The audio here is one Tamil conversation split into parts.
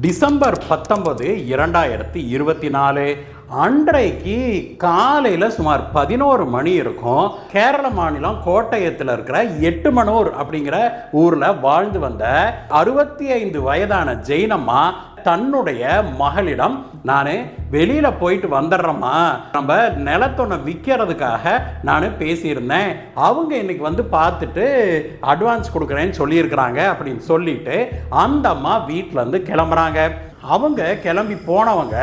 டிசம்பர் பத்தொன்பது இரண்டாயிரத்தி இருபத்தி நாலு. அன்றைக்கு காலையில் சுமார் பதினோரு மணி இருக்கும். கேரள மாநிலம் கோட்டயத்தில் இருக்கிற எட்டுமனூர் அப்படிங்கிற ஊரில் வாழ்ந்து வந்த அறுபத்தி ஐந்து வயதான ஜெயினம்மா தன்னுடைய மகளிடம் நான் வெளியில் போயிட்டு வந்துடுறேம்மா. நம்ம நிலத்தொன்னை விற்கிறதுக்காக நான் பேசியிருந்தேன். அவங்க இன்னைக்கு வந்து பார்த்துட்டு அட்வான்ஸ் கொடுக்குறேன்னு சொல்லியிருக்கிறாங்க அப்படின்னு சொல்லிட்டு அந்த அம்மா வீட்டிலேருந்து கிளம்புறாங்க. அவங்க கிளம்பி போனவங்க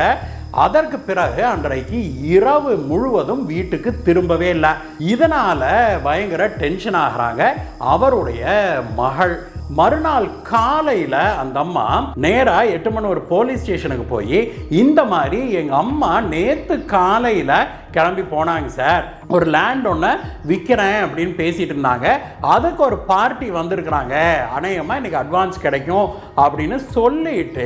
அதற்கு பிறகு அன்றைக்கு இரவு முழுவதும் வீட்டுக்கு திரும்பவே இல்லை. இதனால பயங்கர டென்ஷன் ஆகிறாங்க அவருடைய மகள். மறுநாள் காலையில் அந்த அம்மா நேராக எட்டு மணி ஒரு போலீஸ் ஸ்டேஷனுக்கு போய் இந்த மாதிரி எங்கள் அம்மா நேற்று காலையில் கிளம்பி போனாங்க சார். ஒரு லேண்ட் ஒன்று விற்கிறேன் அப்படின்னு பேசிகிட்டு இருந்தாங்க. அதுக்கு ஒரு பார்ட்டி வந்திருக்கிறாங்க. அநேகமாக இன்னைக்கு அட்வான்ஸ் கிடைக்கும் அப்படின்னு சொல்லிட்டு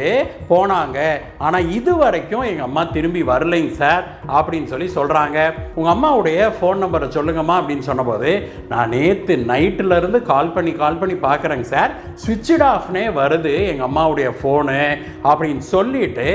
போனாங்க. ஆனால் இது வரைக்கும் எங்கள் அம்மா திரும்பி வரலைங்க சார் அப்படின்னு சொல்லி சொல்கிறாங்க உங்கள் அம்மாவுடைய ஃபோன் நம்பரை சொல்லுங்கம்மா அப்படின்னு சொன்னபோது நான் நேற்று நைட்டிலேருந்து கால் பண்ணி கால் பண்ணி பார்க்குறேங்க சார். சுவிட்ச் ஆஃப்னே வருது எங்கள் அம்மாவுடைய ஃபோனு அப்படின்னு சொல்லிட்டு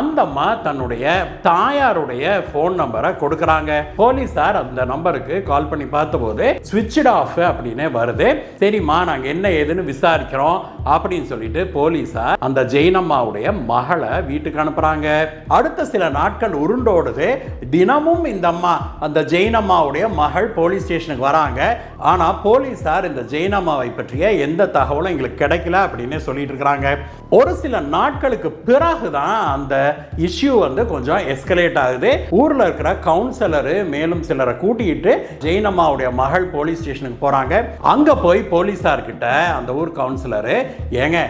அந்த அம்மா தன்னுடைய தாயாருடைய ஃபோன் நம்பரை கொடுக்குறாங்க. போலீஸார் அந்த நம்பருக்கு கால் பண்ணி பார்த்தபோது சுவிட்ச் ஆஃப் அப்படின்னு வருது. சரிம்மா நாங்கள் என்ன ஏதுன்னு விசாரிக்கிறோம் அப்படின்னு சொல்லிட்டு போலீஸார் அந்த ஜெயினம்மாவுடைய மகளை வீட்டுக்கு அனுப்புறாங்க. அடுத்த சில நாட்கள் உருண்டோடுது. தினமும் இந்த அம்மா அந்த ஜெயினம்மாவுடைய மகள் போலீஸ் ஸ்டேஷனுக்கு வராங்க. ஆனால் போலீஸார் இந்த ஜெயினம்மாவை பற்றிய எந்த தகவலும் எங்களுக்கு கிடைக்கல அப்படின்னு சொல்லிட்டு இருக்கிறாங்க. ஒரு சில நாட்களுக்கு பிறகு தான் அந்த இஷ்யூ வந்து கொஞ்சம் எஸ்கலேட் ஆகுது. ஊர்ல இருக்கிற கவுன்சிலரு மேலும் சிலரை கூட்டிகிட்டு ஜெயினம்மாவுடைய மகள் போலீஸ் ஸ்டேஷனுக்கு போகிறாங்க அங்கே போய் போலீஸார்கிட்ட அந்த ஊர் கவுன்சிலரு ஏங்க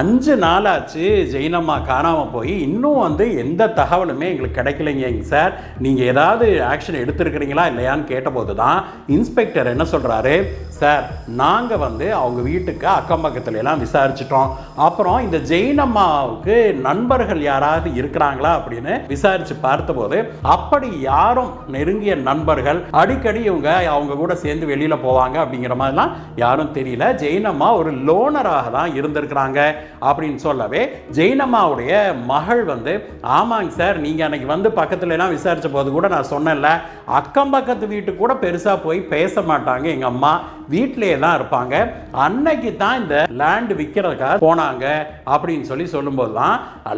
அஞ்சு நாள் ஆச்சு ஜெயினம்மா காணாமல் போய் இன்னும் வந்து எந்த தகவலுமே எங்களுக்கு கிடைக்கலைங்க சார். நீங்கள் ஏதாவது ஆக்ஷன் எடுத்துருக்கிறீங்களா இல்லையான்னு கேட்டபோது தான் இன்ஸ்பெக்டர் என்ன சொல்கிறாரு சார் நாங்கள் வந்து அவங்க வீட்டுக்கு அக்கம் பக்கத்துல எல்லாம் விசாரிச்சிட்டோம். அப்புறம் இந்த ஜெயினம்மாவுக்கு நண்பர்கள் யாராவது இருக்கிறாங்களா? அப்படின்னு விசாரித்து பார்த்தபோது அப்படி யாரும் நெருங்கிய நண்பர்கள் அடிக்கடி இவங்க அவங்க கூட சேர்ந்து வெளியில் போவாங்க அப்படிங்கிற மாதிரிலாம் யாரும் தெரியல. ஜெயினம்மா ஒரு லோனராக தான் இருந்திருக்கிறாங்க அப்படின்னு சொல்லவே ஜெயினம்மாவுடைய மகள் வந்து ஆமாங்க சார் நீங்கள் அன்னைக்கு வந்து பக்கத்துலலாம் விசாரித்த போது கூட நான் சொன்னேன்ல அக்கம் பக்கத்து வீட்டுக்கு கூட பெருசாக போய் பேச மாட்டாங்க எங்கள் அம்மா. வீட்டிலேயே தான் இருப்பாங்க. அன்னைக்கு தான் இந்த லேண்ட் விற்கிறதுக்காக போனாங்க அப்படின்னு சொல்லி சொல்லும்போது தான்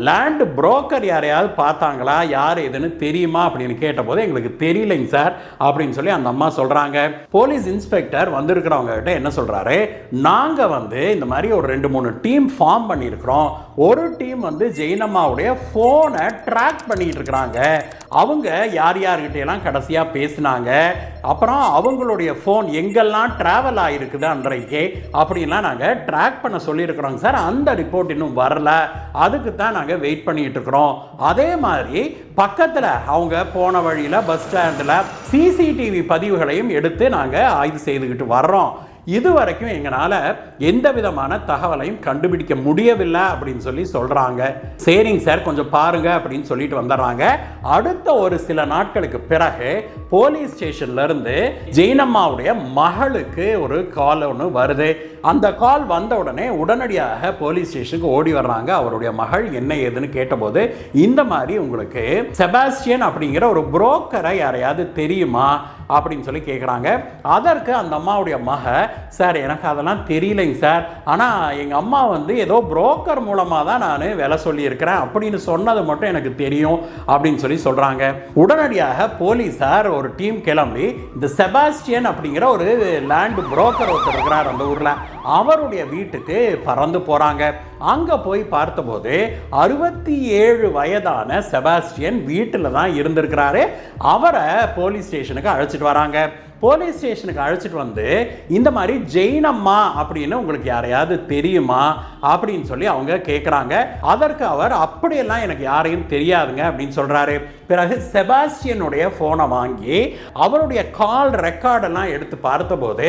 லேண்ட் புரோக்கர் யாரையாவது பார்த்தாங்களா? யார் எதுன்னு தெரியுமா? அப்படின்னு கேட்டபோது எங்களுக்கு தெரியலைங்க சார் அப்படின்னு சொல்லி அந்த அம்மா சொல்கிறாங்க போலீஸ் இன்ஸ்பெக்டர் வந்திருக்கிறவங்க கிட்ட என்ன சொல்கிறாரு நாங்கள் வந்து இந்த மாதிரி ஒரு ரெண்டு மூணு டீம் ஃபார்ம் பண்ணியிருக்கிறோம். ஒரு டீம் வந்து ஜெயினம்மாவுடைய ஃபோனை ட்ராக் பண்ணிட்டு இருக்கிறாங்க. அவங்க யார் யார்கிட்டையெல்லாம் கடைசியாக பேசினாங்க? அப்புறம் அவங்களுடைய ஃபோன் எங்கெல்லாம் ட்ராவல் ஆகிருக்குது அன்றைக்கு? அப்படின்லாம் நாங்கள் ட்ராக் பண்ண சொல்லியிருக்கிறோங்க சார். அந்த ரிப்போர்ட் இன்னும் வரல. அதுக்கு தான் நாங்கள் வெயிட் பண்ணிகிட்டு இருக்கிறோம். அதே மாதிரி பக்கத்தில் அவங்க போன வழியில் பஸ் ஸ்டாண்டில் சிசிடிவி பதிவுகளையும் எடுத்து நாங்கள் ஆய்வு செய்துக்கிட்டு வர்றோம். இது வரைக்கும் எங்களால் எந்த விதமான தகவலையும் கண்டுபிடிக்க முடியவில்லை அப்படின்னு சொல்லி சொல்கிறாங்க சரிங்க சார் கொஞ்சம் பாருங்க அப்படின்னு சொல்லிட்டு வந்துடுறாங்க. அடுத்த ஒரு சில நாட்களுக்கு பிறகு போலீஸ் ஸ்டேஷன்ல இருந்து ஜெயினம்மாவுடைய மகளுக்கு ஒரு கால் ஒன்று வருது. அந்த கால் வந்த உடனே உடனடியாக போலீஸ் ஸ்டேஷனுக்கு ஓடி வர்றாங்க. அவருடைய மகள் என்ன ஏதுன்னு கேட்டபோது இந்த மாதிரி உங்களுக்கு செபாஸ்டியன் அப்படிங்கிற ஒரு புரோக்கரை யாரையாவது தெரியுமா? அப்படின்னு சொல்லி கேட்குறாங்க அதற்கு அந்த அம்மாவுடைய மக சார் எனக்கு அதெல்லாம் தெரியலைங்க சார். ஆனால் எங்கள் அம்மா வந்து ஏதோ புரோக்கர் மூலமாக தான் நான் வேலை சொல்லியிருக்கிறேன். அப்படின்னு சொன்னது மட்டும் எனக்கு தெரியும். அப்படின்னு சொல்லி சொல்கிறாங்க உடனடியாக போலீஸார் ஒரு டீம் கிளம்பி இந்த செபாஸ்டியன் அப்படிங்கிற ஒரு லேண்ட் புரோக்கர் ஒருத்தர் இருக்கிறார் அந்த ஊரில். அவருடைய வீட்டுக்கு பறந்து போகிறாங்க அங்கே போய் பார்த்தபோது அறுபத்தி ஏழு வயதான செபாஸ்டியன் வீட்டில் தான் இருந்திருக்கிறாரு. அவரை போலீஸ் ஸ்டேஷனுக்கு அழைச்சிட்டு வராங்க. போலீஸ் ஸ்டேஷனுக்கு அழைச்சிட்டு வந்து இந்த மாதிரி ஜெயினம்மா அப்படின்னு உங்களுக்கு யாரையாவது தெரியுமா அப்படின்னு சொல்லி அவங்க கேட்குறாங்க அதற்கு அவர் அப்படியெல்லாம் எனக்கு யாரையும் தெரியாதுங்க அப்படின்னு சொல்கிறாரு பிறகு செபாஸ்டியனுடைய ஃபோனை வாங்கி அவருடைய கால் ரெக்கார்டெல்லாம் எடுத்து பார்த்தபோது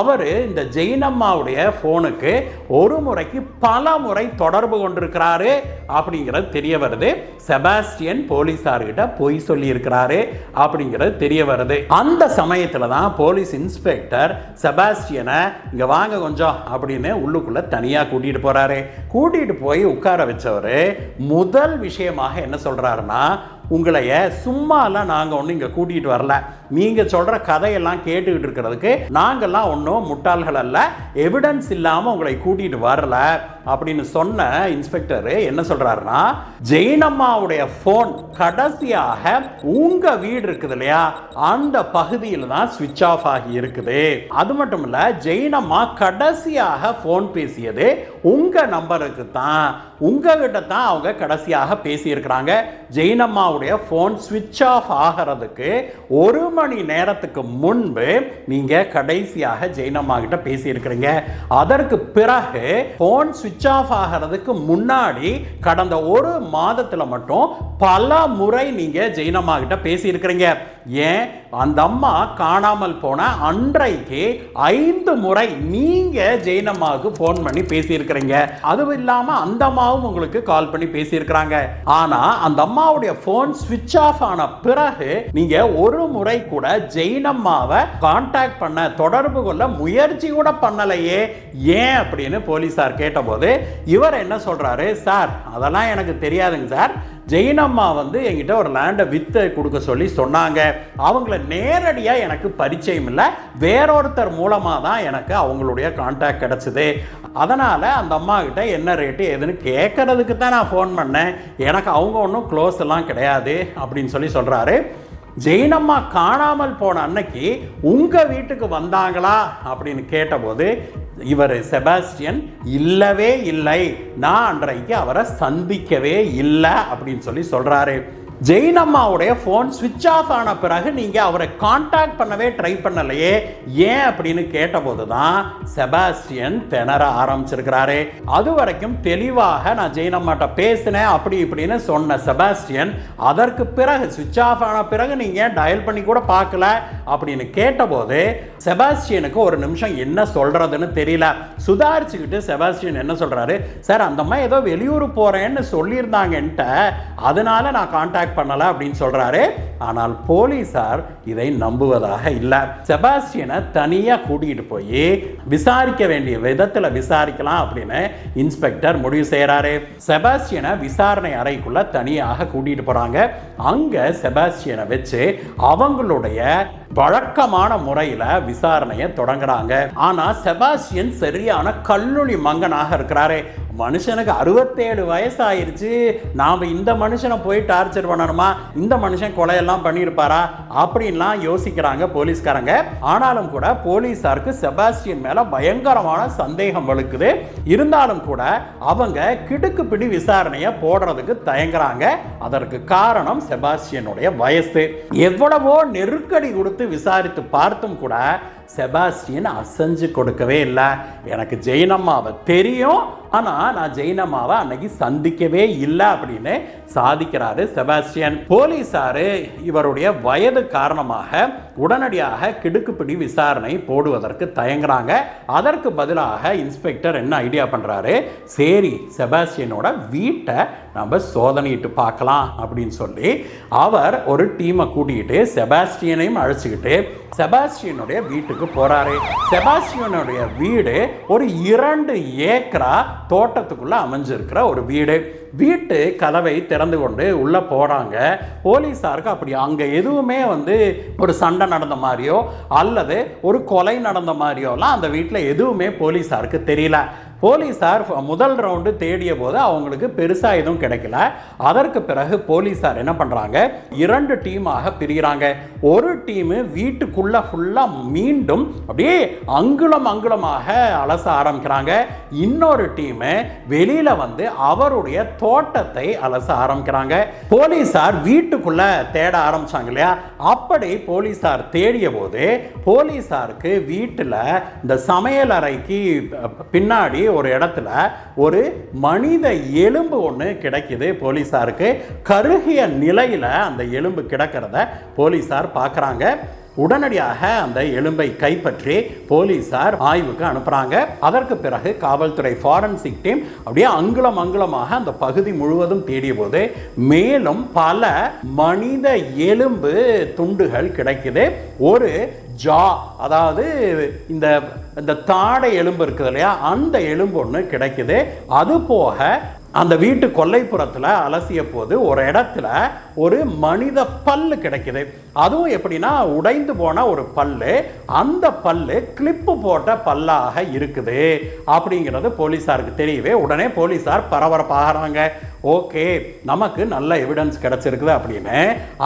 அவர் இந்த ஜெயினம்மாவுடைய ஃபோனுக்கு ஒரு முறைக்கு பல முறை தொடர்பு கொண்டிருக்கிறாரு அப்படிங்கிறது தெரிய வருது. செபாஸ்டியன் போலீஸார்கிட்ட பொய் சொல்லியிருக்கிறாரு அப்படிங்கிறது தெரிய வருது. அந்த சமயத்தில் தான் போலீஸ் இன்ஸ்பெக்டர் செபாஸ்டியனை இங்க வாங்க கொஞ்சம் அப்படின்னு உள்ளுக்குள்ள தனியா கூட்டிட்டு போறாரு. கூட்டிட்டு போய் உட்கார வச்சவர் முதல் விஷயமாக என்ன சொல்கிறாருன்னா உங்களைய சும்மாலாம் நாங்கள் ஒன்றும் இங்கே கூட்டிகிட்டு வரல. நீங்கள் சொல்கிற கதையெல்லாம் கேட்டுக்கிட்டு இருக்கிறதுக்கு நாங்கள்லாம் ஒன்றும் முட்டாள்கள் அல்ல. எவிடன்ஸ் இல்லாமல் உங்களை கூட்டிகிட்டு வரல அப்படின்னு சொன்ன இன்ஸ்பெக்டர் என்ன சொல்கிறாருன்னா ஜெயினம்மாவுடைய ஃபோன் கடைசியாக உங்கள் வீடு இருக்குது இல்லையா? அந்த பகுதியில் தான் சுவிட்ச் ஆஃப் ஆகி இருக்குது. அது மட்டும் இல்லை ஜெயினம்மா கடைசியாக ஃபோன் பேசியது உங்கள் நம்பருக்கு தான். உங்ககிட்ட தான் அவங்க கடைசியாக பேசியிருக்கிறாங்க. அம்மாவுடைய ஃபோன் சுவிட்ச் ஆஃப் ஆகிறதுக்கு ஒரு மணி நேரத்துக்கு முன்பு நீங்க கடைசியாக ஜெயினம்மா கிட்ட பேசியிருக்கிறீங்க. அதற்கு பிறகு ஃபோன் சுவிட்ச் ஆஃப் ஆகிறதுக்கு முன்னாடி கடந்த ஒரு மாதத்துல மட்டும் பல முறை நீங்க ஜெயினம்மா கிட்ட பேசியிருக்கிறீங்க. ஏன்? அந்த அம்மா காணாமல் போன அன்றைக்கு ஐந்து முறை நீங்க ஜெயினம்மாவுக்கு ஃபோன் பண்ணி பேசியிருக்கிறீங்க. அதுவும் இல்லாம அந்த அம்மாவும் உங்களுக்கு கால் பண்ணி பேசியிருக்கிறாங்க. ஆனா அந்த அம்மாவுடைய ஃபோன் சுவிட்ச் ஆஃப் ஆன பிறகு நீங்க ஒரு முறை கூட ஜெயினம்மாவை கான்டாக்ட் பண்ண தொடர்பு கொள்ள முயற்சி கூட பண்ணலையே. ஏன் அப்படின்னு போலீஸார் கேட்டபோது இவர் என்ன சொல்றாரு? சார் அதெல்லாம் எனக்கு தெரியாதுங்க சார். ஜெயினம்மா வந்து என்கிட்ட ஒரு லேண்டை வித்து கொடுக்க சொல்லி சொன்னாங்க. அவங்கள நேரடியாக எனக்கு பரிச்சயம் இல்லை. வேறொருத்தர் மூலமாக தான் எனக்கு அவங்களுடைய கான்டாக்ட் கிடச்சிது. அதனால் அந்த அம்மா கிட்ட என்ன ரேட்டு எதுன்னு கேட்கறதுக்கு தான் நான் ஃபோன் பண்ணேன். எனக்கு அவங்க ஒன்றும் க்ளோஸ் எல்லாம் கிடையாது அப்படின்னு சொல்லி சொல்கிறாரு ஜெயினம்மா காணாமல் போன அன்னைக்கு உங்கள் வீட்டுக்கு வந்தாங்களா அப்படின்னு கேட்டபோது இவர் செபாஸ்டியன் இல்லவே இல்லை. நான் அன்றைக்கு அவரை சந்திக்கவே இல்லை அப்படின்னு சொல்லி சொல்கிறாரு ஜெயின் ஜெயினம்மாவுடைய ஃபோன் சுவிட்ச் ஆஃப் ஆன பிறகு நீங்க அவரை காண்டாக்ட் பண்ணவே ட்ரை பண்ணலையே. ஏன் அப்படின்னு கேட்டபோது தான் செபாஸ்டியன் திணற ஆரம்பிச்சிருக்கிறாரு. அது வரைக்கும் தெளிவாக நான் ஜெயினம்மாட்ட பேசினேன் அப்படி இப்படின்னு சொன்ன செபாஸ்டியன் அதற்கு பிறகு சுவிட்ச் ஆஃப் ஆன பிறகு நீங்க டயல் பண்ணி கூட பார்க்கல? அப்படின்னு கேட்டபோது செபாஸ்டியனுக்கு ஒரு நிமிஷம் என்ன சொல்றதுன்னு தெரியல. சுதாரிச்சுக்கிட்டு செபாஸ்டியன் என்ன சொல்றாரு? சார் அந்த அம்மா ஏதோ வெளியூர் போறேன்னு சொல்லியிருந்தாங்கன்ட்டு அதனால நான் காண்டாக்ட் பண்ணல அப்படின்னு சொல்றாரு. ஆனால் போலீசார் இதை நம்புவதாக இல்லை. செபாஸ்டியனை தனியா கூட்டிகிட்டு போய் விசாரிக்க வேண்டிய விதத்துல விசாரிக்கலாம் அப்படின்னு இன்ஸ்பெக்டர் முடிவு செய்யறாரு செபாஸ்டியனை விசாரணை அறைக்குள்ள தனியாக கூட்டிட்டு போறாங்க. அங்க செபாஸ்டியனை வச்சு அவங்களுடைய வழக்கமான முறையில் விசாரணையை தொடங்குறாங்க. ஆனா செபாஸ்டியன் சரியான கல்லூரி மங்கனாக இருக்கிறாரு. மனுஷனுக்கு அறுபத்தேழு வயசாயிருச்சு. நாம் இந்த மனுஷனை போய் டார்ச்சர் பண்ணணுமா? இந்த மனுஷன் கொலையெல்லாம் பண்ணியிருப்பாரா? அப்படின்லாம் யோசிக்கிறாங்க போலீஸ்காரங்க. ஆனாலும் கூட போலீஸாருக்கு செபாஸ்டியன் மேலே பயங்கரமான சந்தேகம் வலுக்குது. இருந்தாலும் கூட அவங்க கிடுக்கு பிடி விசாரணையை போடுறதுக்கு தயங்குறாங்க. அதற்கு காரணம் செபாஸ்டியனுடைய வயசு. எவ்வளவோ நெருக்கடி கொடுத்து விசாரித்து பார்த்தும் கூட செபாஸ்டியன் அசைஞ்சு கொடுக்கவே இல்லை. எனக்கு ஜெயினம்மாவை தெரியும். ஆனால் நான் ஜெயினம்மாவை அன்னைக்கு சந்திக்கவே இல்லை அப்படின்னு சாதிக்கிறாரு செபாஸ்டியன். போலீஸாரு இவருடைய வயது காரணமாக உடனடியாக கிடுக்குப்பிடி விசாரணை போடுவதற்கு தயங்குறாங்க. அதற்கு பதிலாக இன்ஸ்பெக்டர் என்ன ஐடியா பண்ணுறாரு சரி செபாஸ்டியனோட வீட்டை நம்ம சோதனையிட்டு பார்க்கலாம் அப்படின்னு சொல்லி அவர் ஒரு டீமை கூட்டிகிட்டு செபாஸ்டியனையும் அழைச்சிக்கிட்டு செபாஸ்டியனுடைய வீட்டுக்கு போறாரு. செபாஸ்டியனுடைய வீடு ஒரு இரண்டு ஏக்கரா தோட்டத்துக்குள்ள அமைஞ்சிருக்கிற ஒரு வீடு. வீட்டு கதவை திறந்து கொண்டு உள்ள போறாங்க. போலீஸாருக்கு அப்படி அங்க எதுவுமே வந்து ஒரு சண்டை நடந்த மாதிரியோ அல்லது ஒரு கொலை நடந்த மாதிரியோலாம் அந்த வீட்டில் எதுவுமே போலீஸாருக்கு தெரியல. போலீஸார் முதல் ரவுண்டு தேடிய போது அவங்களுக்கு பெருசாக எதுவும் கிடைக்கல. அதற்கு பிறகு போலீஸார் என்ன பண்ணுறாங்க இரண்டு டீமாக பிரிகிறாங்க. ஒரு டீமு வீட்டுக்குள்ளே ஃபுல்லாக மீண்டும் அப்படியே அங்குலம் அங்குலமாக அலச ஆரம்பிக்கிறாங்க. இன்னொரு டீமு வெளியில் வந்து அவருடைய தோட்டத்தை அலச ஆரம்பிக்கிறாங்க. போலீஸார் வீட்டுக்குள்ளே தேட ஆரம்பிச்சாங்க இல்லையா? அப்படி போலீஸார் தேடிய போது போலீஸாருக்கு வீட்டில் இந்த சமையல் அறைக்கு பின்னாடி ஒரு இடத்துல ஒரு மனித எலும்பு ஒன்று கிடைக்குது போலீஸாருக்கு கருகிய நிலையில் அந்த எலும்பு கிடக்கிறத போலீசார் பார்க்குறாங்க. உடனடியாக அந்த எலும்பை கைப்பற்றி போலீசார் ஆய்வுக்கு அனுப்புறாங்க. அதற்கு பிறகு காவல்துறை ஃபாரன்சிக் டீம் அப்படியே அங்குலம் அங்குலமாக அந்த பகுதி முழுவதும் தேடிய போது மேலும் பல மனித எலும்பு துண்டுகள் கிடைக்குது. ஒரு ஜா அதாவது இந்த இந்த தாடை எலும்பு இருக்குது இல்லையா? அந்த எலும்பு ஒன்று கிடைக்குது. அது போக அந்த வீட்டு கொல்லைப்புறத்தில் அலசிய போது ஒரு இடத்துல ஒரு மனித பல்லு கிடைக்குது. அதுவும் எப்படின்னா உடைந்து போன ஒரு பல்லு அந்த பல்லு கிளிப்பு போட்ட பல்லாக இருக்குது. அப்படிங்கிறது போலீஸாருக்கு தெரியவே உடனே போலீஸார் பரபரப்பாகிறாங்க. ஓகே நமக்கு நல்ல எவிடன்ஸ் கிடச்சிருக்குது அப்படின்னு.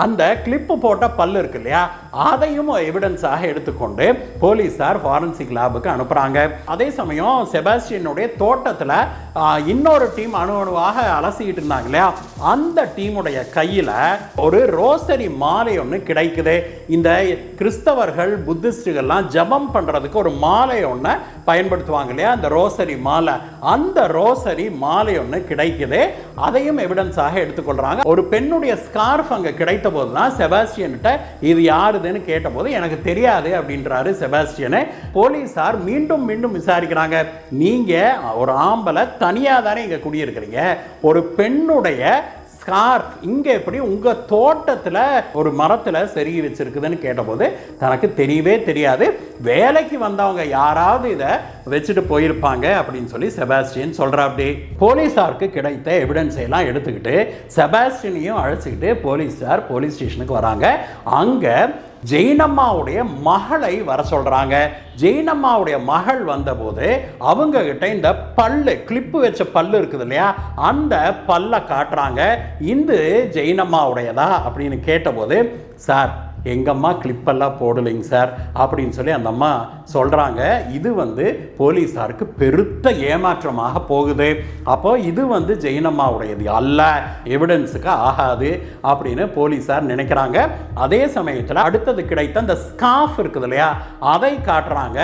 அந்த கிளிப்பு போட்ட பல்லு இருக்கு இல்லையா அதையும் எவிடன்ஸாக எடுத்துக்கொண்டு போலீஸார் ஃபாரன்சிக் லேபுக்கு அனுப்புகிறாங்க அதே சமயம் செபாஸ்டியனுடைய தோட்டத்தில் இன்னொரு டீம் அணு அணுவாக அலசிக்கிட்டு இருந்தாங்க இல்லையா அந்த டீமுடைய கையில் ஒரு ரோசரி மாலை ஒன்று கிடைக்குது. இந்த கிறிஸ்தவர்கள் புத்திஸ்டுகள்லாம் ஜபம் பண்ணுறதுக்கு ஒரு மாலை ஒன்று பயன்படுத்துவாங்க இல்லையா? அந்த ரோசரி மாலை. அந்த ரோசரி மாலை ஒன்று கிடைக்குது. அதையும் எவிடன்ஸாக எடுத்துக்கொள்றாங்க. ஒரு பெண்ணுடைய ஸ்கார்ஃப் அங்கே கிடைத்த போது தான் செபாஸ்டியன்கிட்ட இது யாருதுன்னு கேட்டபோது எனக்கு தெரியாது அப்படின்றாரு செபாஸ்டியனு. போலீஸார் மீண்டும் மீண்டும் விசாரிக்கிறாங்க. நீங்க ஒரு ஆம்பளை தனியாக தானே இங்கே குடியிருக்கிறீங்க. ஒரு பெண்ணுடைய ஸ்கார்ஃப் இங்கே எப்படி உங்கள் தோட்டத்தில் ஒரு மரத்தில் செருகி வச்சுருக்குதுன்னு கேட்டபோது தனக்கு தெரியவே தெரியாது. வேலைக்கு வந்தவங்க யாராவது இதை வச்சுட்டு போயிருப்பாங்க அப்படின்னு சொல்லி செபாஸ்டியன் சொல்கிறாப்டி போலீஸாருக்கு கிடைத்த எவிடன்ஸ் எல்லாம் எடுத்துக்கிட்டு செபாஸ்டியனையும் அழைச்சிக்கிட்டு போலீஸார் போலீஸ் ஸ்டேஷனுக்கு வராங்க. அங்கே ஜெயினம்மாவுடைய மகளை வர சொல்கிறாங்க ஜெயினம்மாவுடைய மகள் வந்தபோது அவங்கக்கிட்ட இந்த பல்லு கிளிப்பு வச்ச பல்லு இருக்குது இல்லையா? அந்த பல்லை காட்டுறாங்க. இந்து ஜெயினம்மாவுடையதா அப்படின்னு கேட்டபோது சார் எங்கள் அம்மா கிளிப்பெல்லாம் போடலைங்க சார் அப்படின்னு சொல்லி அந்த அம்மா சொல்கிறாங்க இது வந்து போலீஸாருக்கு பெருத்த ஏமாற்றமாக போகுது. அப்போது இது வந்து ஜெயினம்மாவுடையது அல்ல. எவிடன்ஸுக்கு ஆகாது அப்படின்னு போலீஸார் நினைக்கிறாங்க. அதே சமயத்தில் அடுத்தது கிடைத்த அந்த ஸ்காஃப் இருக்குது இல்லையா? அதை காட்டுறாங்க.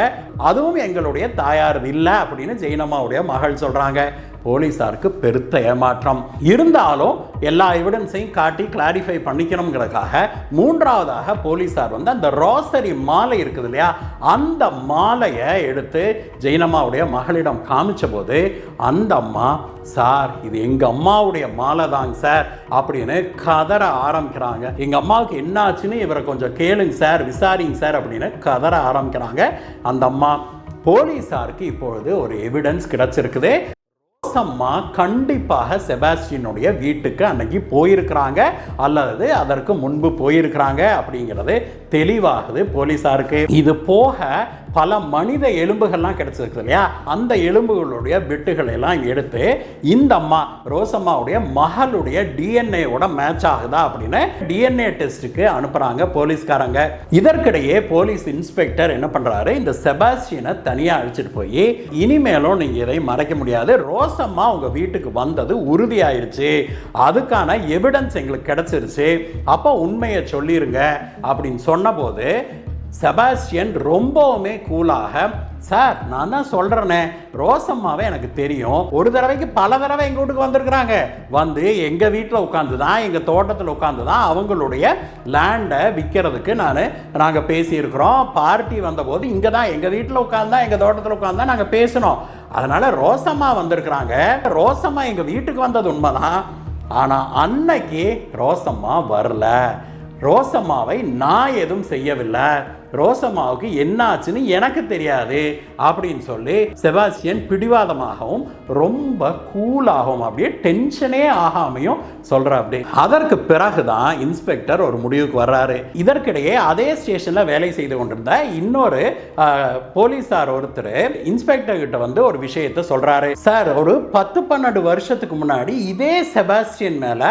அதுவும் எங்களுடைய தாயார் இல்லை அப்படின்னு ஜெயினம்மாவுடைய மகள் சொல்கிறாங்க போலீஸாருக்கு பெருத்த ஏமாற்றம். இருந்தாலும் எல்லா எவிடன்ஸையும் காட்டி கிளாரிஃபை பண்ணிக்கணுங்கிறதுக்காக மூன்றாவதாக போலீஸார் வந்து அந்த ரோசரி மாலை இருக்குது இல்லையா? அந்த மாலையை எடுத்து ஜெயினம்மாவுடைய மகளிடம் காமிச்ச போது அந்த அம்மா சார் இது எங்கள் அம்மாவுடைய மாலை தாங்க சார் அப்படின்னு கதற ஆரம்பிக்கிறாங்க. எங்கள் அம்மாவுக்கு என்ன ஆச்சுன்னு இவரை கொஞ்சம் கேளுங்க சார் விசாரிங்க சார் அப்படின்னு கதற ஆரம்பிக்கிறாங்க. அந்த அம்மா போலீஸாருக்கு இப்பொழுது ஒரு எவிடன்ஸ் கிடைச்சிருக்குது. ரோசம்மா கண்டிப்பாக செபாஸ்டியனுடைய வீட்டுக்கு அன்னைக்கு போயிருக்கிறாங்க. அல்லது அதற்கு முன்பு போயிருக்கிறாங்க அப்படிங்கிறது தெளிவாகுது போலீஸாருக்கு இது போக பல மனித எலும்புகள்லாம் கிடச்சிருக்குது இல்லையா? அந்த எலும்புகளுடைய பிட்டுகளை எல்லாம் எடுத்து இந்த அம்மா ரோசம்மாவுடைய மகளுடைய டிஎன்ஏவோட மேட்ச் ஆகுதா அப்படின்னு டிஎன்ஏ டெஸ்ட்டுக்கு அனுப்புகிறாங்க போலீஸ்காரங்க. இதற்கிடையே போலீஸ் இன்ஸ்பெக்டர் என்ன பண்ணுறாரு இந்த செபாஸ்டியனை தனியாக அழைச்சிட்டு போய் இனிமேலும் நீங்கள் இதை மறைக்க முடியாது. ரோசம்மா உங்கள் வீட்டுக்கு வந்தது உறுதியாயிருச்சு. அதுக்கான எவிடன்ஸ் எங்களுக்கு கிடச்சிருச்சு. அப்போ உண்மையை சொல்லிடுங்க அப்படின்னு சொன்னபோது செபாஸ்டியன் ரொம்பவுமே கூலாக சார் நான் தான் சொல்கிறேனே ரோசம்மாவே எனக்கு தெரியும். ஒரு தடவைக்கு பல தடவை எங்கள் வீட்டுக்கு வந்திருக்கிறாங்க. வந்து எங்கள் வீட்டில் உட்காந்து தான் எங்கள் தோட்டத்தில் உட்காந்து தான் அவங்களுடைய லேண்டை விற்கிறதுக்கு நான் நாங்கள் பேசியிருக்கிறோம். பார்ட்டி வந்தபோது இங்கே தான் எங்கள் வீட்டில் உட்காந்து தான் எங்கள் தோட்டத்தில் உட்காந்து தான் நாங்கள் பேசினோம். அதனால் ரோசம்மா வந்திருக்கிறாங்க. ரோசம்மா எங்கள் வீட்டுக்கு வந்தது உண்மைதான். ஆனால் அன்னைக்கு ரோசம்மா வரல. ரோசம்மாவை நான் எதுவும் செய்யவில்லை. ரோசம்மாவுக்கு என்னாச்சுன்னு எனக்கு தெரியாது அப்படின்னு சொல்லி செபாஸ்டியன் பிடிவாதமாகவும் ரொம்ப கூலாகவும் அப்படியே டென்ஷனே ஆகாமையும் சொல்கிற அப்படி அதற்கு பிறகுதான் இன்ஸ்பெக்டர் ஒரு முடிவுக்கு வர்றாரு. இதற்கிடையே அதே ஸ்டேஷனில் வேலை செய்து கொண்டிருந்த இன்னொரு போலீஸார் ஒருத்தர் இன்ஸ்பெக்டர் கிட்ட வந்து ஒரு விஷயத்தை சொல்கிறாரு சார் ஒரு பத்து பன்னெண்டு வருஷத்துக்கு முன்னாடி இதே செபாஸ்டியன் மேலே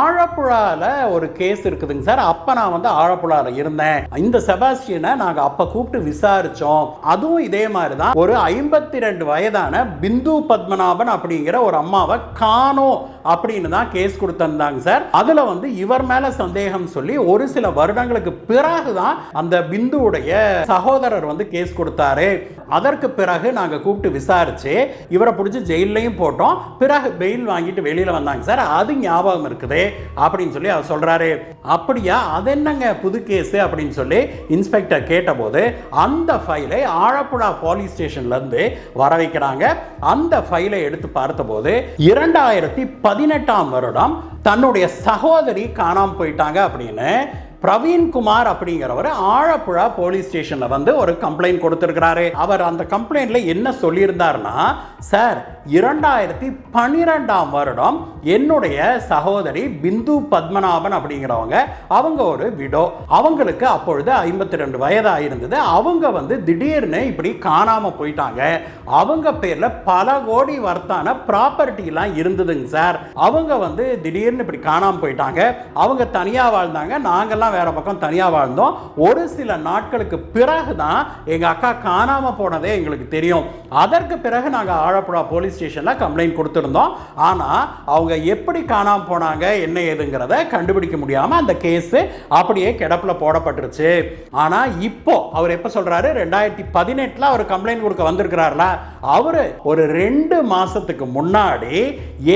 ஆழப்புழால ஒரு கேஸ் இருக்குதுங்க சார். அப்ப நான் வந்து ஆழப்புழால இருந்தேன். இந்த செபாஸ்டியனை நாங்க அப்போ கூப்பிட்டு விசாரிச்சோம். அதுவும் இதே மாதிரி தான் ஒரு ஐம்பத்தி ரெண்டு வயதான பிந்து பத்மநாபன் அப்படிங்கிற ஒரு அம்மாவை காணோம் அப்படின்னு தான் கேஸ் கொடுத்துருந்தாங்க சார். அதுல வந்து இவர் மேல சந்தேகம் சொல்லி ஒரு சில வருடங்களுக்கு பிறகு தான் அந்த பிந்துவுடைய சகோதரர் வந்து கேஸ் கொடுத்தாரு. அதற்கு பிறகு நாங்க கூப்பிட்டு விசாரிச்சு இவரை பிடிச்சி ஜெயிலையும் போட்டோம். பிறகு பெயில் வாங்கிட்டு வெளியில வந்தாங்க சார். அது ஞாபகம் இருக்குது. அப்படின்னு சொல்லி அவர் சொல்றாரு. அப்படியா? அது என்னங்க புது கேஸ்? அப்படின்னு சொல்லி இன்ஸ்பெக்டர் கேட்டபோது அந்த ஃபைலை ஆழப்புழா போலீஸ் ஸ்டேஷன்ல இருந்து வர வைக்கிறாங்க அந்த ஃபைலை எடுத்து பார்த்தபோது இரண்டாயிரத்தி பதினெட்டாம் வருடம் தன்னுடைய சகோதரி காணாமல் போயிட்டாங்க அப்படின்னு பிரவீன்குமார் அப்படிங்கிறவர் ஆழப்புழா போலீஸ் ஸ்டேஷனில் வந்து ஒரு கம்ப்ளைண்ட் கொடுத்துருக்கிறாரு. அவர் அந்த கம்ப்ளைண்ட்ல என்ன சொல்லியிருந்தாருன்னா சார் இரண்டாயிரத்தி பன்னிரெண்டாம் வருடம் என்னுடைய சகோதரி பிந்து பத்மநாபன் அப்படிங்கிறவங்க அவங்க ஒரு விடோ அவங்களுக்கு அப்பொழுது ஐம்பத்தி ரெண்டு வயதாக இருந்தது அவங்க வந்து திடீர்னு இப்படி காணாமல் போயிட்டாங்க. அவங்க பேரில் பல கோடி வர்த்தான ப்ராப்பர்ட்டிலாம் இருந்ததுங்க சார். அவங்க வந்து திடீர்னு இப்படி காணாமல் போயிட்டாங்க. அவங்க தனியாக வாழ்ந்தாங்க. நாங்கள்லாம் நாங்கெல்லாம் வேற பக்கம் தனியாக வாழ்ந்தோம். ஒரு சில நாட்களுக்கு பிறகு தான் எங்க அக்கா காணாமல் போனதே எங்களுக்கு தெரியும். அதற்கு பிறகு நாங்கள் ஆழப்புழா போலீஸ் ஸ்டேஷனில் கம்ப்ளைண்ட் கொடுத்துருந்தோம். ஆனா அவங்க எப்படி காணாம போனாங்க என்ன ஏதுங்கிறத கண்டுபிடிக்க முடியாம அந்த கேஸ் அப்படியே கிடப்புல போடப்பட்டுருச்சு. ஆனா இப்போ அவர் எப்ப சொல்றாரு? ரெண்டாயிரத்தி பதினெட்டுல அவர் கம்ப்ளைண்ட் கொடுக்க வந்திருக்கிறார்ல. அவரு ஒரு ரெண்டு மாசத்துக்கு முன்னாடி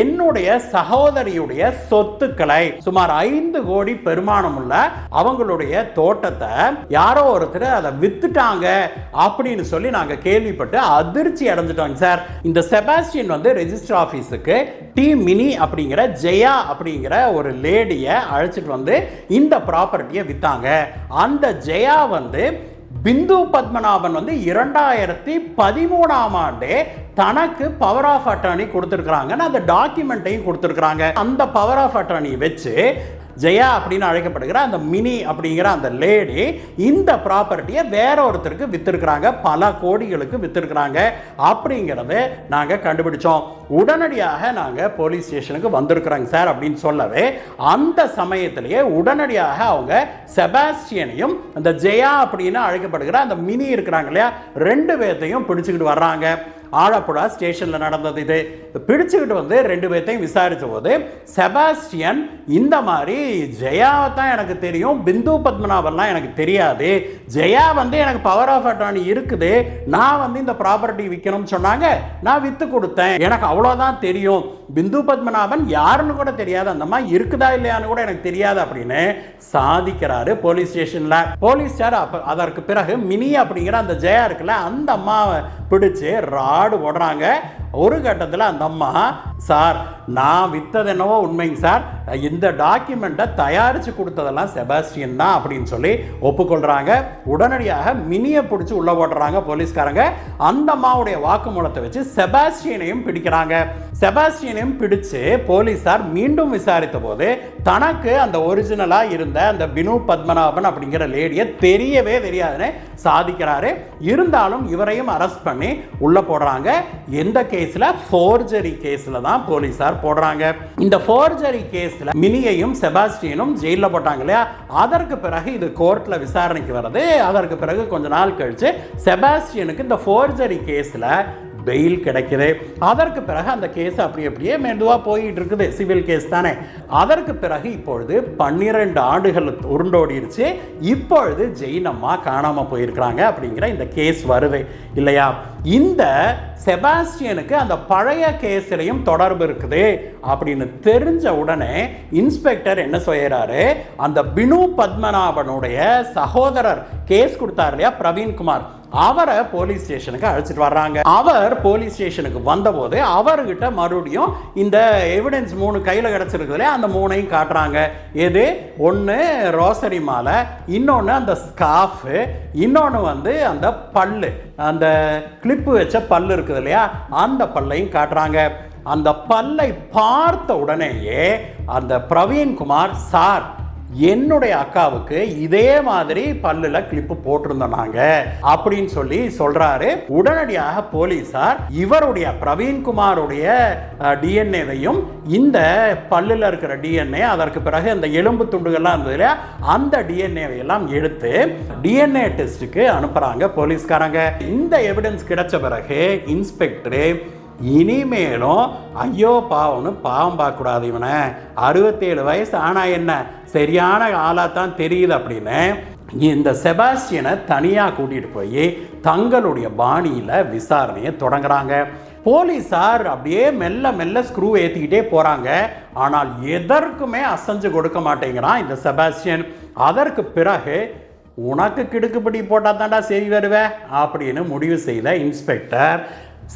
என்னுடைய சகோதரியுடைய சொத்துக்களை சுமார் ஐந்து கோடி பெருமானம் உள்ள அவங்களுடைய தோட்டத்தை யாரோ ஒருத்தர் அதை வித்துட்டாங்க அப்படின்னு சொல்லி நாங்கள் கேள்விப்பட்டு அதிர்ச்சி அடைஞ்சிட்டோங்க சார். இந்த செபாஸ்டியன் வந்து ரெஜிஸ்டர் ஆஃபீஸுக்கு டி மினி அப்படிங்கிற ஜெயா அப்படிங்கிற ஒரு லேடியை அழைச்சிட்டு வந்து இந்த ப்ராப்பர்ட்டியை வித்தாங்க. அந்த ஜெயா வந்து பிந்து பத்மநாபன் வந்து இரண்டாயிரத்தி பதிமூணாம் ஆண்டே தனக்கு பவர் ஆஃப் அட்டர்னி கொடுத்துருக்குறாங்கன்னு அந்த டாக்குமெண்ட்டையும் கொடுத்துருக்குறாங்க. அந்த பவர் ஆஃப் அட்டர்னி வச்சு ஜெயா அப்படின்னு அழைக்கப்படுகிற அந்த மினி அப்படிங்கிற அந்த லேடி இந்த ப்ராப்பர்ட்டியை வேற ஒருத்தருக்கு விற்றுருக்குறாங்க பல கோடிகளுக்கு விற்றுருக்குறாங்க அப்படிங்கிறத நாங்கள் கண்டுபிடிச்சோம். உடனடியாக நாங்கள் போலீஸ் ஸ்டேஷனுக்கு வந்திருக்கிறாங்க சார் அப்படின்னு சொல்லவே அந்த சமயத்திலேயே உடனடியாக அவங்க செபாஸ்டியனையும் அந்த ஜெயா அப்படின்னு அழைக்கப்படுகிற அந்த மினி இருக்கிறாங்க இல்லையா ரெண்டு பேர்த்தையும் பிடிச்சிக்கிட்டு வர்றாங்க. ஆழப்புழா ஸ்டேஷனில் நடந்தது இது. பிடிச்சுக்கிட்டு வந்து ரெண்டு பேர்த்தையும் விசாரித்த போது செபாஸ்டியன் இந்த மாதிரி ஜெயாவை தான் எனக்கு தெரியும் பிந்து பத்மநாபன்லாம் எனக்கு தெரியாது. ஜெயா வந்து எனக்கு பவர் ஆஃப் அட்டானி இருக்குது. நான் வந்து இந்த ப்ராப்பர்ட்டி விற்கணும்னு சொன்னாங்க. நான் விற்று கொடுத்தேன். எனக்கு அவ்வளோதான் தெரியும். பிந்து பத்மநாபன் யாருன்னு கூட தெரியாது. அந்த மாதிரி இருக்குதா இல்லையான்னு கூட எனக்கு தெரியாது அப்படின்னு சாதிக்கிறாரு போலீஸ் ஸ்டேஷனில். போலீஸ் ஸ்டார் அதற்கு பிறகு மினி அப்படிங்கிற அந்த ஜெயா இருக்குல்ல அந்த அம்மாவை பிடிச்சு ரா போடுறாங்க. ஒரு கட்டத்தில் அந்த அம்மா சார் நான் வித்தது என்னவோ உண்மைங்க சார். இந்த டாக்குமெண்ட்டை தயாரித்து கொடுத்ததெல்லாம் செபாஸ்டியன் தான் அப்படின்னு சொல்லி ஒப்புக்கொள்கிறாங்க உடனடியாக மினியை பிடிச்சி உள்ளே போடுறாங்க போலீஸ்காரங்க. அந்த அம்மாவுடைய வாக்குமூலத்தை வச்சு செபாஸ்டியனையும் பிடிக்கிறாங்க. செபாஸ்டியனையும் பிடிச்சு போலீஸார் மீண்டும் விசாரித்த போது தனக்கு அந்த ஒரிஜினலாக இருந்த அந்த பினு பத்மநாபன் அப்படிங்கிற லேடியை தெரியவே தெரியாதுன்னு சாதிக்கிறாரு. இருந்தாலும் இவரையும் அரெஸ்ட் பண்ணி உள்ளே போடுறாங்க. எந்த கேஸில் ஃபோர்ஜரி கேஸில் தான் போலீஸார் போடுறாங்க. இந்த ஃபோர்ஜரி கேஸில் மினியையும் செபாஸ்டியனும் ஜெயிலில் போட்டாங்க இல்லையா? அதற்கு பிறகு இது கோர்ட்ல விசாரணைக்கு வருது அதற்கு பிறகு கொஞ்ச நாள் கழிச்சு செபாஸ்டியனுக்கு இந்த ஃபோர்ஜரி கேஸில் பெயில் கிடைக்குது. அதற்கு பிறகு அந்த கேஸ் அப்படி அப்படியே மெதுவாக போயிட்டு இருக்குது சிவில் கேஸ் தானே. அதற்கு பிறகு இப்பொழுது பன்னிரெண்டு ஆண்டுகள் உருண்டோடிருச்சு. இப்பொழுது ஜெயினம்மா காணாமல் போயிருக்கிறாங்க அப்படிங்கிற இந்த கேஸ் வருது. இல்லையா? இந்த செபாஸ்டியனுக்கு அந்த பழைய கேஸ்லையும் தொடர்பு இருக்குது அப்படின்னு தெரிஞ்ச உடனே இன்ஸ்பெக்டர் என்ன செய்கிறாரு அந்த பினு பத்மநாபனுடைய சகோதரர் கேஸ் கொடுத்தார் இல்லையா? பிரவீன்குமார். அவரை போலீஸ் ஸ்டேஷனுக்கு அழைச்சிட்டு வர்றாங்க. அவர் போலீஸ் ஸ்டேஷனுக்கு வந்தபோது அவர்கிட்ட மறுபடியும் இந்த எவிடன்ஸ் மூணு கையில் கிடச்சிருக்குதுல அந்த மூணையும் காட்டுறாங்க. எது? ஒன்று ரோசரி மாலை இன்னொன்று அந்த ஸ்காஃபு இன்னொன்று வந்து அந்த பல்லு அந்த கிளிப்பு வச்ச பல்லு இருக்குது இல்லையா? அந்த பல்லையும் காட்டுறாங்க. அந்த பல்லை பார்த்த உடனேயே அந்த பிரவீன்குமார் சார் என்னுடைய அக்காவுக்கு இதே மாதிரி பல்லுல கிளிப்பு போட்டிருந்தோம் நாங்க. அப்படின்னு சொல்லி சொல்றாரு. உடனடியாக போலீசார் இவருடைய பிரவீன்குமாருடைய டிஎன்ஏவையும் இந்த பல்லுல இருக்கிற டிஎன்ஏ அதற்கு பிறகு அந்த எலும்பு துண்டுகள்லாம் இருந்தது இல்லையா அந்த டிஎன்ஏவை எல்லாம் எடுத்து டிஎன்ஏ டெஸ்ட்டுக்கு அனுப்புறாங்க போலீஸ்காரங்க. இந்த எவிடன்ஸ் கிடைச்ச பிறகு இன்ஸ்பெக்டரு இனிமேலும் ஐயோ பாவம்னு பாவம் பார்க்கக்கூடாது இவனை. அறுபத்தேழு வயசு ஆனால் என்ன? சரியான ஆளாக தான் தெரியுது அப்படின்னு இந்த செபாஸ்டியனை தனியாக கூட்டிகிட்டு போய் தங்களுடைய பாணியில் விசாரணையை தொடங்குறாங்க. போலீஸார் அப்படியே மெல்ல மெல்ல ஸ்க்ரூ ஏற்றிக்கிட்டே போகிறாங்க ஆனால் எதற்குமே அசைஞ்சு கொடுக்க மாட்டேங்கிறான் இந்த செபாஸ்டியன். அதற்கு பிறகு உனக்கு கிடுக்குப்படி போட்டால் தாண்டா சரி வருவேன் அப்படின்னு முடிவு செய்த இன்ஸ்பெக்டர்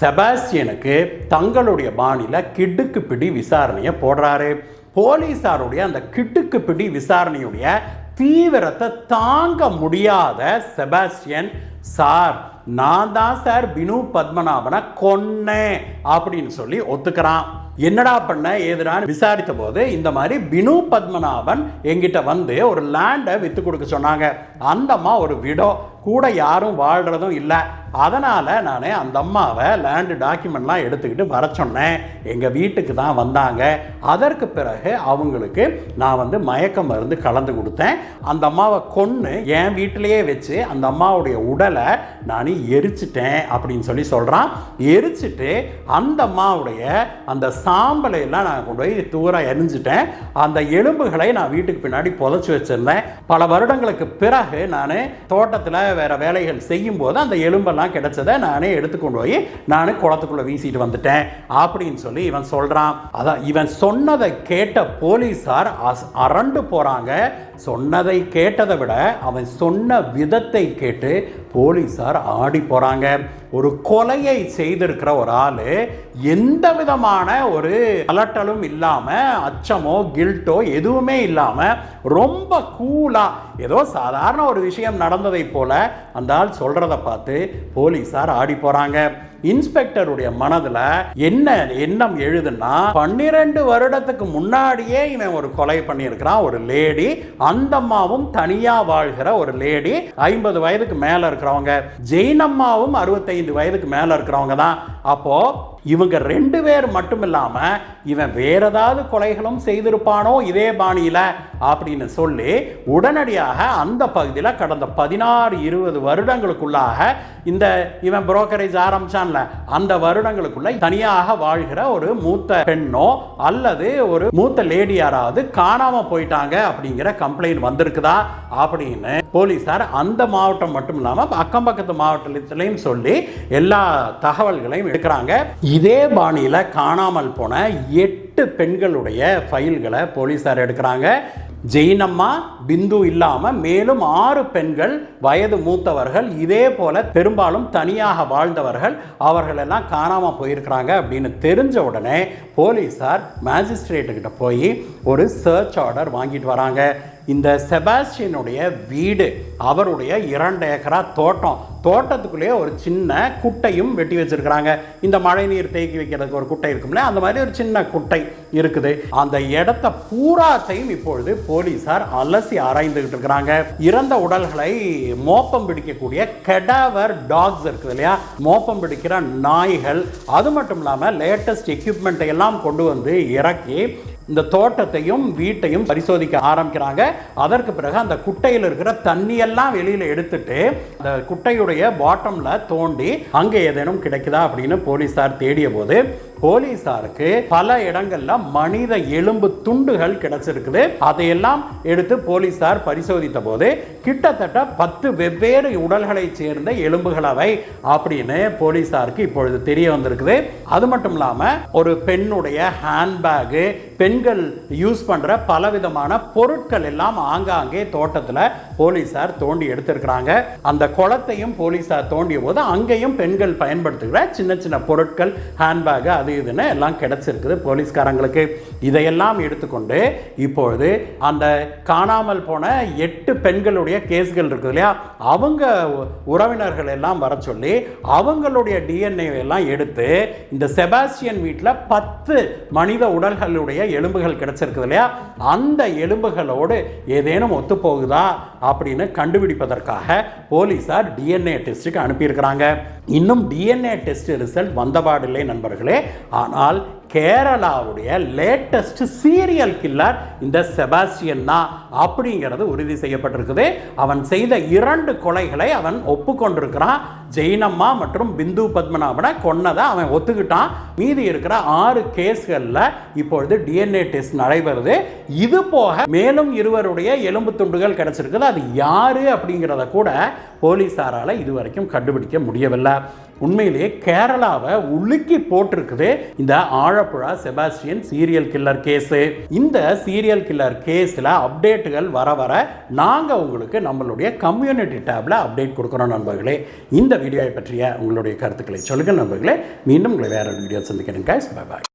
செபாஸ்டியனுக்கு தங்களுடைய பாணியில் கிடுக்கு பிடி விசாரணையை போடுறாரு. போலீஸாருடைய அந்த கிட்டுக்கு பிடி விசாரணையுடைய தீவிரத்தை தாங்க முடியாத செபாஸ்டியன் சார் நான் தான் சார் பினு பத்மநாபனை கொன்னேன் அப்படின்னு சொல்லி ஒத்துக்கிறான். என்னடா பண்ண? ஏதுடான்னு விசாரித்த போது இந்த மாதிரி பினு பத்மநாபன் எங்கிட்ட வந்து ஒரு லேண்டை விற்று கொடுக்க சொன்னாங்க. அந்தம்மா ஒரு விடோ. கூட யாரும் வாழ்கிறதும் இல்லை. அதனால் நான் அந்த அம்மாவை லேண்டு டாக்குமெண்ட்லாம் எடுத்துக்கிட்டு வர சொன்னேன். எங்கள் வீட்டுக்கு தான் வந்தாங்க. அதற்கு பிறகு அவங்களுக்கு நான் வந்து மயக்க மருந்து கலந்து கொடுத்தேன். அந்த அம்மாவை கொன்று என் வீட்டிலையே வச்சு அந்த அம்மாவுடைய உடலை நான் எரிச்சிட்டேன் அப்படின்னு சொல்லி சொல்கிறான் எரிச்சிட்டு அந்த அம்மாவுடைய அந்த சாம்பலை எல்லாம் நான் கொண்டு போய் தூரம் எரிஞ்சிட்டேன். அந்த எலும்புகளை நான் வீட்டுக்கு பின்னாடி புதைச்சி வச்சிருந்தேன். பல வருடங்களுக்கு பிறகு நான் தோட்டத்தில் வேறு வேலைகள் செய்யும்போது அந்த எலும்பெல்லாம் கிடைச்சதை நானே எடுத்து கொண்டு போய் நான் குளத்துக்குள்ள வீசிட்டு வந்துட்டேன் அப்படின்னு சொல்லி இவன் சொல்றான். அதான் இவன் சொன்னதை கேட்ட போலீஸார் அஸ்- அரண்டு போறாங்க. சொன்னதை கேட்டதை விட அவன் சொன்ன விதத்தை கேட்டு போலீஸார் ஆடி போகிறாங்க ஒரு கொலையை செய்திருக்கிற ஒரு ஆள் எந்த விதமான ஒரு அலட்டலும் இல்லாமல் அச்சமோ கில்ட்டோ எதுவுமே இல்லாமல் ரொம்ப கூலாக ஏதோ சாதாரண ஒரு விஷயம் நடந்ததை போல அந்த ஆள் சொல்கிறத பார்த்து போலீஸார் ஆடி போகிறாங்க இன்ஸ்பெக்டருடைய மனதுல என்ன எண்ணம் எழுதுன்னா பன்னிரண்டு வருடத்துக்கு முன்னாடியே இவன் ஒரு கொலை பண்ணியிருக்கிறான் ஒரு லேடி. அந்த அம்மாவும் தனியா வாழ்கிற ஒரு லேடி. ஐம்பது வயதுக்கு மேல இருக்கிறவங்க. ஜெயினம்மாவும் அறுபத்தைந்து வயதுக்கு மேல இருக்கிறவங்க தான். அப்போ இவங்க ரெண்டு பேர் மட்டும் இல்லாமல் இவன் வேற ஏதாவது கொலைகளும் செய்திருப்பானோ இதே பாணியில் அப்படின்னு சொல்லி உடனடியாக அந்த பகுதியில் கடந்த பதினாறு இருபது வருடங்களுக்குள்ளாக இந்த இவன் புரோக்கரேஜ் ஆரம்பிச்சான்ல அந்த வருடங்களுக்குள்ள தனியாக வாழ்கிற ஒரு மூத்த பெண்ணோ அல்லது ஒரு மூத்த லேடி யாராவது காணாமல் போயிட்டாங்க அப்படிங்கிற கம்ப்ளைண்ட் வந்திருக்குதா அப்படின்னு போலீஸார் அந்த மாவட்டம் மட்டும் இல்லாமல் அக்கம் பக்கத்து மாவட்டத்திலையும் சொல்லி எல்லா தகவல்களையும் எடுக்கிறாங்க. இதே பாணியில் காணாமல் போன எட்டு பெண்களுடைய ஃபைல்களை போலீஸார் எடுக்கிறாங்க. ஜெயினம்மா பிந்து இல்லாமல் மேலும் ஆறு பெண்கள் வயது மூத்தவர்கள் இதே போல பெரும்பாலும் தனியாக வாழ்ந்தவர்கள் அவர்களெல்லாம் காணாமல் போயிருக்கிறாங்க அப்படின்னு தெரிஞ்ச உடனே போலீஸார் மேஜிஸ்ட்ரேட்டுக்கிட்ட போய் ஒரு சர்ச் ஆர்டர் வாங்கிட்டு வராங்க. இந்த செபாஸ்டியனுடைய வீடு அவருடைய இரண்டு ஏக்கரா தோட்டம். தோட்டத்துக்குள்ளேயே ஒரு சின்ன குட்டையும் வெட்டி வச்சிருக்கிறாங்க. இந்த மழை நீர் தேக்கி வைக்கிறதுக்கு ஒரு குட்டை இருக்கும்ல அந்த மாதிரி ஒரு சின்ன குட்டை இருக்குது. அந்த இடத்த பூராத்தையும் இப்பொழுது போலீசார் அலசி ஆராய்ந்துகிட்டு இருக்கிறாங்க. இறந்த உடல்களை மோப்பம் பிடிக்கக்கூடிய கெடாவர் டாக்ஸ் இருக்குது இல்லையா? மோப்பம் பிடிக்கிற நாய்கள் அது மட்டும் இல்லாமல் லேட்டஸ்ட் எக்யூப்மெண்ட்டை எல்லாம் கொண்டு வந்து இறக்கி இந்த தோட்டத்தையும் வீட்டையும் பரிசோதிக்க ஆரம்பிக்கிறாங்க. அதற்கு பிறகு அந்த குட்டையில் இருக்கிற தண்ணியெல்லாம் வெளியில் எடுத்துட்டு அந்த குட்டையுடைய பாட்டமில் தோண்டி அங்கே ஏதேனும் கிடைக்குதா அப்படின்னு போலீஸார் தேடிய போது போலீஸாருக்கு பல இடங்கள்ல மனித எலும்பு துண்டுகள் கிடைச்சிருக்குது. அதையெல்லாம் எடுத்து போலீஸார் பரிசோதித்த போது கிட்டத்தட்ட பத்து வெவ்வேறு உடல்களை சேர்ந்த எலும்புகளவை அப்படின்னு போலீசாருக்கு இப்பொழுது தெரிய வந்திருக்குது. அது மட்டும் இல்லாமல் ஒரு பெண்ணுடைய ஹேண்ட்பேகு பெண்கள் யூஸ் பண்ணுற பலவிதமான பொருட்கள் எல்லாம் ஆங்காங்கே தோட்டத்தில் போலீஸார் தோண்டி எடுத்திருக்கிறாங்க. அந்த குளத்தையும் போலீஸார் தோண்டிய போது அங்கேயும் பெண்கள் பயன்படுத்துகிற சின்ன சின்ன பொருட்கள் ஹேண்ட்பேக் அது இதுன்னு எல்லாம் கிடச்சிருக்குது போலீஸ்காரங்களுக்கு. இதையெல்லாம் எடுத்துக்கொண்டு இப்பொழுது அந்த காணாமல் போன எட்டு பெண்களுடைய கேஸ்கள் இருக்குது இல்லையா? அவங்க உறவினர்கள் எல்லாம் வர சொல்லி அவங்களுடைய டிஎன்ஏ எல்லாம் எடுத்து இந்த செபாஸ்டியன் வீட்டில் பத்து மனித உடல்களுடைய எலும்புகள் கிடைச்சிருக்குது இல்லையா? அந்த எலும்புகளோடு ஏதேனும் ஒத்து போகுதா அப்படின்னு கண்டுபிடிப்பதற்காக போலீசார் டிஎன்ஏ டெஸ்ட்டுக்கு அனுப்பியிருக்கிறாங்க. இன்னும் டிஎன்ஏ டெஸ்ட் ரிசல்ட் வந்தபாடில்லை நண்பர்களே. ஆனால் கேரளாவுடைய லேட்டஸ்ட் சீரியல் கில்லர் இந்த செபாஸ்டியன் தான் அப்படிங்கிறது உறுதி செய்யப்பட்டிருக்குது. அவன் செய்த இரண்டு கொலைகளை அவன் ஒப்புக்கொண்டிருக்கிறான். ஜெயினம்மா மற்றும் பிந்து பத்மநாபனை கொன்னதை அவன் ஒத்துக்கிட்டான். மீதி இருக்கிற ஆறு கேஸ்களில் இப்பொழுது டிஎன்ஏ டெஸ்ட் நடைபெறுது. இது போக மேலும் இருவருடைய எலும்பு துண்டுகள் கிடைச்சிருக்குது. அது யாரு அப்படிங்கிறத கூட போலீஸாரால் இதுவரைக்கும் கண்டுபிடிக்க முடியவில்லை. உண்மையிலேயே கேரளாவை உலுக்கி போட்டிருக்குது இந்த Alappuzha Sebastian serial killer case இந்த சீரியல் கில்லர் கேஸில் அப்டேட்டுகள் வர வர நாங்கள் உங்களுக்கு நம்மளுடைய கம்யூனிட்டி டேப்பில் அப்டேட் கொடுக்குறோம் நண்பர்களே. இந்த வீடியோவை பற்றிய உங்களுடைய கருத்துக்களை சொல்லுங்கள் நண்பர்களே. மீண்டும் உங்களை வேறு வீடியோ சந்திக்கிறேன் கைஸ் bye பாய்